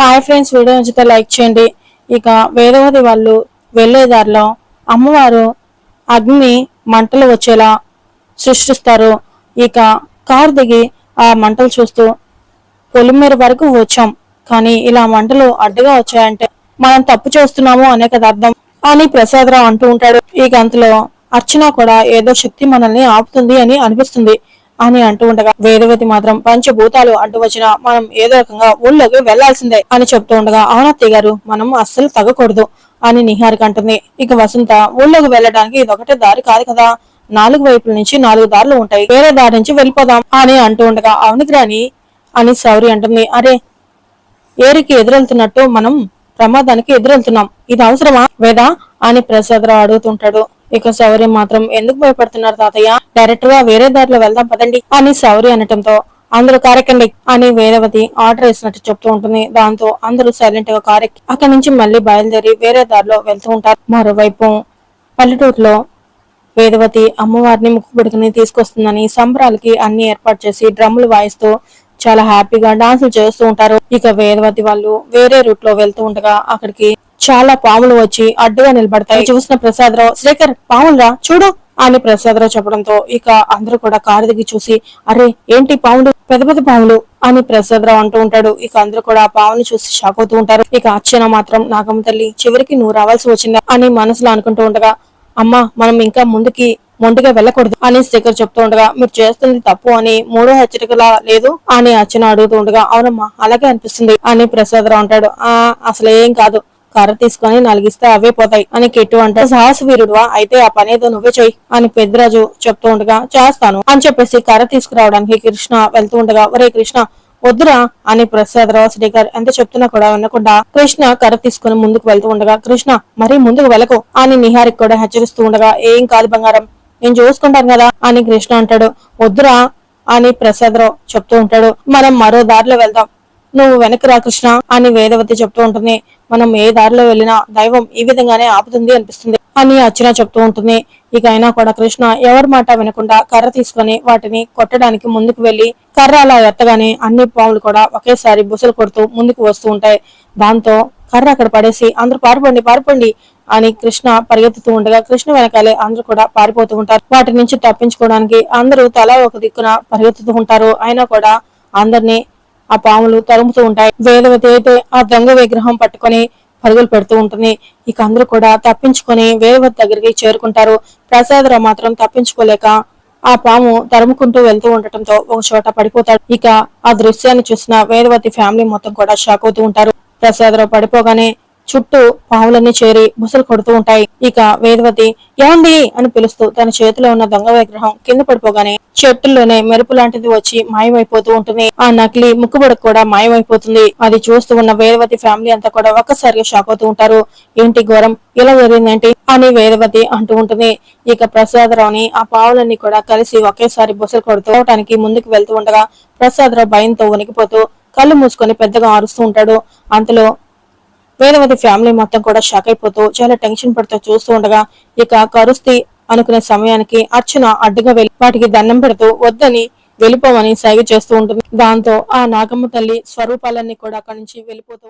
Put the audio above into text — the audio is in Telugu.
హాయ్ ఫ్రెండ్స్ వీడియో నచ్చితే లైక్ చేయండి. ఇక వేదవతి వాళ్ళు వెళ్ళేదారిలో అమ్మవారు అగ్ని మంటలు వచ్చేలా సృష్టిస్తారు. ఇక కారు దిగి ఆ మంటలు చూస్తూ పొలిమేర వరకు వచ్చాం. కానీ ఇలా మంటలు అడ్డుగా వచ్చాయంటే మనం తప్పు చేస్తున్నాము అనే కదా అర్థం అని ప్రసాదరావు అంటూ ఉంటాడు. ఈ గంతలో అర్చన కూడా ఏదో శక్తి మనల్ని ఆపుతుంది అని అనిపిస్తుంది. అని అంటూ ఉండగా వేదవతి మాత్రం పంచభూతాలు అంటూ వచ్చినా మనం ఏదో రకంగా ఊళ్ళోకి వెళ్ళాల్సిందే అని చెప్తూ ఉండగా అవునత్తయ్య గారు మనం అస్సలు తగ్గకూడదు అని నిహారిక అంటుంది. ఇక వసంత ఊళ్ళోకి వెళ్ళడానికి ఇదొకటే దారి కాదు కదా. నాలుగు వైపుల నుంచి నాలుగు దారులు ఉంటాయి. వేరే దారి నుంచి వెళ్ళిపోదాం అని అంటూ ఉండగా అవునికి రాని అని సౌరి అంటుంది. అరే ఏరికి ఎదురెళ్తున్నట్టు మనం ప్రమాదానికి ఎదురెళ్తున్నాం. ఇది అవసరమా? వేదా అని ప్రసాదరావు అడుగుతుంటాడు. ఇక శౌర్య మాత్రం ఎందుకు భయపడుతున్నారు తాతయ్య? డైరెక్ట్గా వేరే దారిలో వెళ్దాం పదండి అని శౌర్య అనటంతో అందరూ కారెక్కండి అని వేదవతి ఆర్డర్ వేసినట్టు చెప్తూ ఉంటుంది. దాంతో అందరూ సైలెంట్గా కారెక్కి అక్కడి నుంచి మళ్ళీ బయలుదేరి వేరే దారిలో వెళ్తూ ఉంటారు. మరోవైపు పల్లెటూరులో వేదవతి అమ్మవారిని ముక్కుపుడికని తీసుకొస్తుందని సంబరాలకి అన్ని ఏర్పాటు చేసి డ్రమ్ములు వాయిస్తూ చాలా హ్యాపీగా డాన్సులు చేస్తూ ఉంటారు. ఇక వేదవతి వాళ్ళు వేరే రూట్లో వెళ్తూ ఉండగా అక్కడికి చాలా పాములు వచ్చి అడ్డుగా నిలబడతాయి. చూసిన ప్రసాదరావు శేఖర్ పాములరా చూడు అని ప్రసాదరావు చెప్పడంతో ఇక అందరూ కూడా కారు దిగి చూసి అరే ఏంటి పాములు? పెద్ద పెద్ద పాములు అని ప్రసాదరావు అంటూ ఉంటాడు. ఇక అందరూ కూడా ఆ పావును చూసి షాక్ అవుతూ ఉంటారు. ఇక అర్చన మాత్రం నాగమ్మ తల్లి చివరికి నువ్వు రావాల్సి వచ్చిందా? అని మనసులో అనుకుంటూ ఉండగా అమ్మా మనం ఇంకా ముందుకి మొండిగా వెళ్ళకూడదు అని శేఖర్ చెప్తూ ఉండగా మీరు చేస్తుంది తప్పు అని మూడో హెచ్చరికలా లేదు? అని అర్చన అడుగుతూ ఉండగా అవునమ్మా అలాగే అనిపిస్తుంది అని ప్రసాదరావు అంటాడు. ఆ అసలు ఏం కాదు. కర్ర తీసుకొని నలిగిస్తే అవే పోతాయి అని కెట్టు అంటే సాహస వీరుడువా అయితే ఆ పని ఏదో నువ్వే చెయ్యి అని పెద్దరాజు చెప్తూ ఉండగా చేస్తాను అని చెప్పేసి కర్ర తీసుకురావడానికి కృష్ణ వెళ్తూ ఉండగా ఒరే కృష్ణ వద్దురా అని ప్రసాదరావు శ్రీకర్ ఎంత చెప్తున్నా కూడా వినకుండా కృష్ణ కర్ర తీసుకుని ముందుకు వెళ్తూ ఉండగా కృష్ణ మరీ ముందుకు వెళ్ళకు అని నిహారికి కూడా హెచ్చరిస్తూ ఉండగా ఏం కాదు బంగారం నేను చూసుకుంటాను కదా అని కృష్ణ అంటాడు. వద్దురా అని ప్రసాదరావు చెప్తూ ఉంటాడు. మనం మరో దారిలో వెళ్దాం. నువ్వు వెనక్కి రా కృష్ణ అని వేదవతి చెప్తూ ఉంటుంది. మనం ఏ దారిలో వెళ్ళినా దైవం ఈ విధంగానే ఆపుతుంది అనిపిస్తుంది. అని అర్చన చెప్తూ ఉంటుంది. ఇక అయినా కూడా కృష్ణ ఎవరి మాట వినకుండా కర్ర తీసుకొని వాటిని కొట్టడానికి ముందుకు వెళ్ళి కర్ర అలా ఎత్తగానే అన్ని పాములు కూడా ఒకేసారి బుసలు కొడుతూ ముందుకు వస్తూ ఉంటాయి. దాంతో కర్ర అక్కడ పడేసి అందరూ పారిపోండి పారిపోండి అని కృష్ణ పరిగెత్తుతూ ఉండగా కృష్ణ వెనకాలే అందరూ కూడా పారిపోతూ ఉంటారు. వాటి నుంచి తప్పించుకోవడానికి అందరూ తల ఒక దిక్కున పరిగెత్తుతూ ఉంటారు. అయినా కూడా అందరినీ ఆ పాములు తరుముతూ ఉంటాయి. వేదవతి అయితే ఆ దొంగ విగ్రహం పట్టుకొని పరుగులు పెడుతూ ఉంటుంది. ఇక అందరూ కూడా తప్పించుకొని వేదవతి దగ్గరికి చేరుకుంటారు. ప్రసాదరావు మాత్రం తప్పించుకోలేక ఆ పాము తరుముకుంటూ వెళ్తూ ఉండటంతో ఒక చోట పడిపోతాడు. ఇక ఆ దృశ్యాన్ని చూసిన వేదవతి ఫ్యామిలీ మొత్తం కూడా షాక్ అవుతూ ఉంటారు. ప్రసాదరావు పడిపోగానే చుట్టూ పావులన్నీ చేరి బుసలు కొడుతూ ఉంటాయి. ఇక వేదవతి ఏమండి అని పిలుస్తూ తన చేతిలో ఉన్న దొంగ విగ్రహం కింద పడిపోగానే చెట్టుల్లోనే మెరుపు లాంటిది వచ్చి మాయమైపోతూ ఉంటుంది. ఆ నకిలీ ముక్కుబడకు కూడా మాయమైపోతుంది. అది చూస్తూ ఉన్న వేదవతి ఫ్యామిలీ అంతా కూడా ఒక్కసారిగా షాక్ అవుతూ ఉంటారు. ఏంటి ఘోరం? ఇలా జరిగిందేంటి? అని వేదవతి అంటూ ఉంటుంది. ఇక ప్రసాదరావుని ఆ పావులన్నీ కూడా కలిసి ఒకేసారి బుసలు కొడుతూ ముందుకు వెళ్తూ ఉండగా ప్రసాదరావు భయంతో వణికిపోతూ కళ్ళు మూసుకొని పెద్దగా ఆరుస్తూ ఉంటాడు. అంతలో వేదవతి ఫ్యామిలీ మొత్తం కూడా షాక్ అయిపోతూ చాలా టెన్షన్ పడుతూ చూస్తూ ఉండగా ఇక కరుస్తి అనుకునే సమయానికి అర్చన అడ్డుగా వెళ్ళి వాటికి దండం పెడుతూ వద్దని వెళ్ళిపోమని సైగ చేస్తూ ఉంటుంది. దాంతో ఆ నాగమ్మ తల్లి స్వరూపాలన్నీ కూడా అక్కడి నుంచి వెళ్ళిపోతూ